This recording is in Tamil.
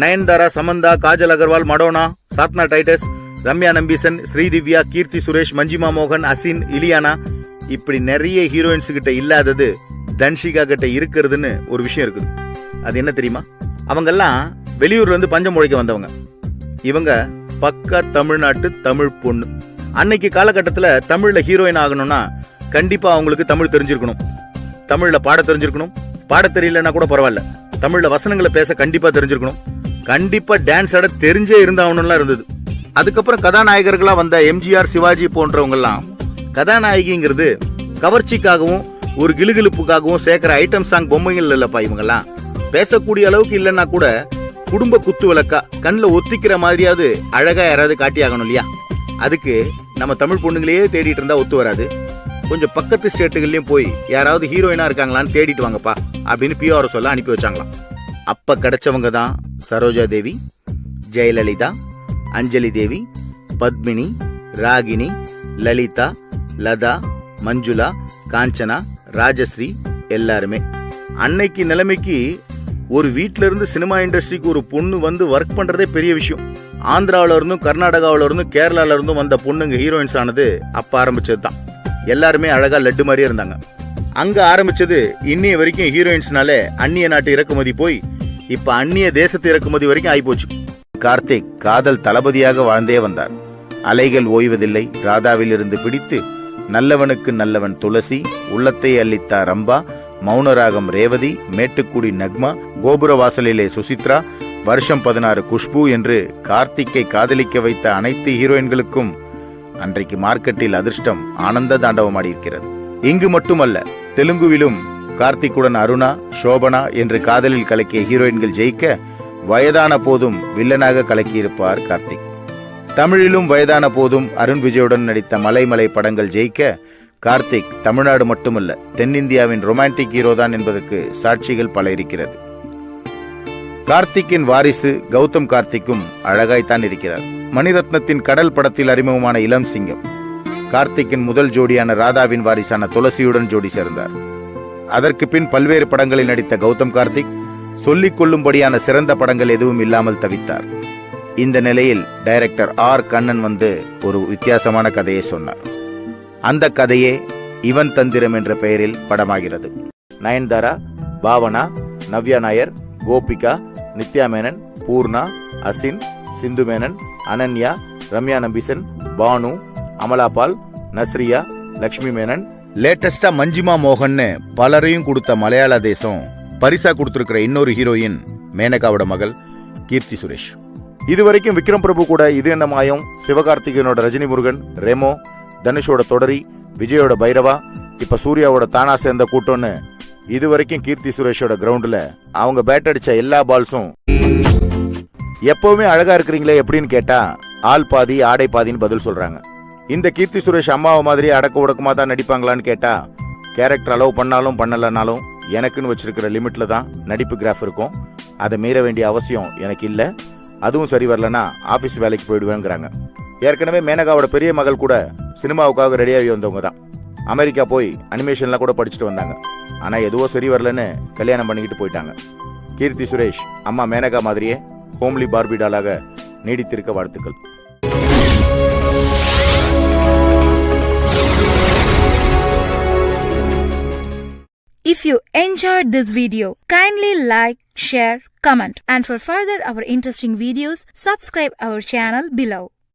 நயன்தாரா சமந்தா காஜல் அகர்வால் மடோனா சாத்னா டைட்டஸ் ரம்யா நம்பீசன் ஸ்ரீதிவ்யா கீர்த்தி சுரேஷ் மஞ்சிமா மோகன் அசின் இலியானா. இப்படி நிறைய ஹீரோயின்ஸ் கிட்ட இல்லாதது தன்ஷிகா கிட்ட இருக்கிறதுன்னு ஒரு விஷயம் இருக்குது. அது என்ன தெரியுமா? அவங்கெல்லாம் வெளியூர்ல இருந்து பஞ்சம் முழைக்க வந்தவங்க. இவங்க பக்கா தமிழ்நாட்டு தமிழ் பொண்ணு. அன்னைக்கு காலகட்டத்தில் தமிழில் ஹீரோயின் ஆகணும்னா கண்டிப்பாக அவங்களுக்கு தமிழ் தெரிஞ்சிருக்கணும். தமிழில் பாட தெரிஞ்சிருக்கணும். பாட தெரியலன்னா கூட பரவாயில்ல. தமிழில் வசனங்களை பேச கண்டிப்பாக தெரிஞ்சிருக்கணும். கண்டிப்பா டான்ஸ் ஆட தெரிஞ்சே இருந்தாகணும்லாம் இருந்தது. அதுக்கப்புறம் கதாநாயகர்களா வந்த எம்ஜிஆர் சிவாஜி போன்றவங்கெல்லாம் கதாநாயகிங்கிறது கவர்ச்சிக்காகவும் ஒரு கிலுகிலுப்புக்காகவும் சேர்க்கிற ஐட்டம் சாங் பொம்மைகள் இல்லைப்பா இவங்கெல்லாம். பேசக்கூடிய அளவுக்கு இல்லைன்னா கூட குடும்ப குத்து விளக்கா கண்ணில் ஒத்திக்கிற மாதிரியாவது அழகா யாராவது காட்டி ஆகணும் இல்லையா? அதுக்கு நம்ம தமிழ் பொண்ணுங்களையே தேடிட்டு இருந்தா ஒத்து வராது. கொஞ்சம் பக்கத்து ஸ்டேட்டுகள்லேயும் போய் யாராவது ஹீரோயினா இருக்காங்களான்னு தேடிட்டு வாங்கப்பா அப்படின்னு பிஆர் சொல்ல அனுப்பி வச்சாங்களாம். அப்ப கிடைச்சவங்க தான் சரோஜா தேவி ஜெயலலிதா அஞ்சலி தேவி பத்மினி ராகினி லலிதா லதா மஞ்சுளா காஞ்சனா ராஜஸ்ரீ எல்லாருமே. அன்னைக்கு நிலைமைக்கு ஒரு வீட்டில இருந்து சினிமா இண்டஸ்ட்ரிக்கு ஒரு பொண்ணு வந்து ஒர்க் பண்றதே பெரிய விஷயம். ஆந்திராவில இருந்தும் கர்நாடகாவில இருந்தும் கேரளால இருந்தும் வந்த பொண்ணுங்க ஹீரோயின்ஸ் ஆனது அப்ப ஆரம்பிச்சது தான். எல்லாருமே அழகா லட்டு மாதிரியே இருந்தாங்க. அங்க ஆரம்பிச்சது இன்னைய வரைக்கும் ஹீரோயின்ஸ்னாலே அந்நிய நாட்டு இறக்குமதி போய் இப்ப அந்நிய தேசத்து இறக்குமதி வரைக்கும் ஆயிப்போச்சு. கார்த்திக் காதல் தளபதியாக வாழ்ந்தே வந்தார். அலைகள் ஓய்வதில்லை ராதாவில் இருந்து பிடித்து நல்லவனுக்கு நல்லவன் துளசி உள்ளத்தை அள்ளித்தா ரம்பா மௌனராகம் ரேவதி மேட்டுக்குடி நக்மா கோபுர வாசலிலே சுசித்ரா வருஷம் பதினாறு குஷ்பு என்று கார்த்திக்கை காதலிக்க வைத்த அனைத்து ஹீரோயின்களுக்கும் அன்றைக்கு மார்க்கெட்டில் அதிர்ஷ்டம் ஆனந்த தாண்டவமாடியிருக்கிறது இங்கு மட்டுமல்ல தெலுங்குவிலும் கார்த்திக்குடன் அருணா சோபனா என்று காதலில் கலக்கிய ஹீரோயின்கள் ஜெயிக்க வயதான போதும் வில்லனாக கலக்கியிருப்பார் கார்த்திக். தமிழிலும் வயதான போதும் அருண் விஜயுடன் நடித்த மலைமலை படங்கள் ஜெயிக்க கார்த்திக் தமிழ்நாடு மட்டுமல்ல தென்னிந்தியாவின் ரொமான்டிக் ஹீரோ தான் என்பதற்கு சாட்சிகள் பல இருக்கிறது கார்த்திக்கின் வாரிசு கௌதம் கார்த்திக்கும் அழகாய்த்தான் இருக்கிறார். மணிரத்னத்தின் கடல் படத்தில் அறிமுகமான இளம் சிங்கம் கார்த்திக்கின் முதல் ஜோடியான ராதாவின் வாரிசான துளசியுடன் ஜோடி சேர்ந்தார். அதற்கு பின் பல்வேறு படங்களில் நடித்த கௌதம் கார்த்திக் சொல்லிக் கொள்ளும்படியான சிறந்த படங்கள் எதுவும் இல்லாமல் தவித்தார். இந்த நிலையில் டைரக்டர் ஆர். கண்ணன் வந்து ஒரு வித்தியாசமான கதையை சொன்னார். அந்த கதையே இவன் தந்திரம் என்ற பெயரில் படமாகிறது. நயன்தாரா பாவனா நவ்யா நாயர் கோபிகா நித்யா மேனன் பூர்ணா அசின் சிந்து மேனன் அனன்யா ரம்யா நம்பிசன் பானு அமலாபால் நஸ்ரியா லக்ஷ்மி மேனன் லேட்டஸ்டா மஞ்சிமா மோகன்னு பலரையும் கொடுத்த மலையாள தேசம் பரிசா கொடுத்துருக்கிற இன்னொரு ஹீரோயின் மேனகாவோட மகள் கீர்த்தி சுரேஷ். இதுவரைக்கும் விக்ரம் பிரபு கூட இது என்ன மாயம்? சிவகார்த்திகேயனோட ரஜினி முருகன் ரெமோ தனுஷோட தொடரி விஜயோட பைரவா இப்ப சூர்யாவோட தானா சேர்ந்த கூட்டம்னு இது வரைக்கும் கீர்த்தி சுரேஷோட கிரவுண்டில் அவங்க பேட் அடிச்ச எல்லா பால்ஸும் எப்பவுமே அழகா இருக்கிறீங்களே எப்படின்னு கேட்டா ஆள் பாதி ஆடை பாதின்னு பதில் சொல்றாங்க. இந்த கீர்த்தி சுரேஷ் அம்மாவை மாதிரி அடக்க உடக்கமா தான் நடிப்பாங்களான்னு கேட்டால் கேரக்டர் அலோவ் பண்ணாலும் பண்ணலைனாலும் எனக்குன்னு வச்சிருக்கிற லிமிட்டில் தான் நடிப்பு கிராஃப் இருக்கும். அதை மீற வேண்டிய அவசியம் எனக்கு இல்லை. அதுவும் சரி வரலனா ஆஃபீஸ் வேலைக்கு போயிடுவேங்கிறாங்க. ஏற்கனவே மேனகாவோட பெரிய மகள் கூட சினிமாவுக்காக ரெடியாகி வந்தவங்க தான். அமெரிக்கா போய் அனிமேஷன்லாம் கூட படிச்சுட்டு வந்தாங்க. ஆனால் எதுவோ சரி வரலன்னு கல்யாணம் பண்ணிக்கிட்டு போயிட்டாங்க. கீர்த்தி சுரேஷ் அம்மா மேனகா மாதிரியே ஹோம்லி பார்பிடாலாக நீடித்திருக்க வாழ்த்துக்கள். If you enjoyed this video, kindly like, share, comment and for further our interesting videos, subscribe our channel below.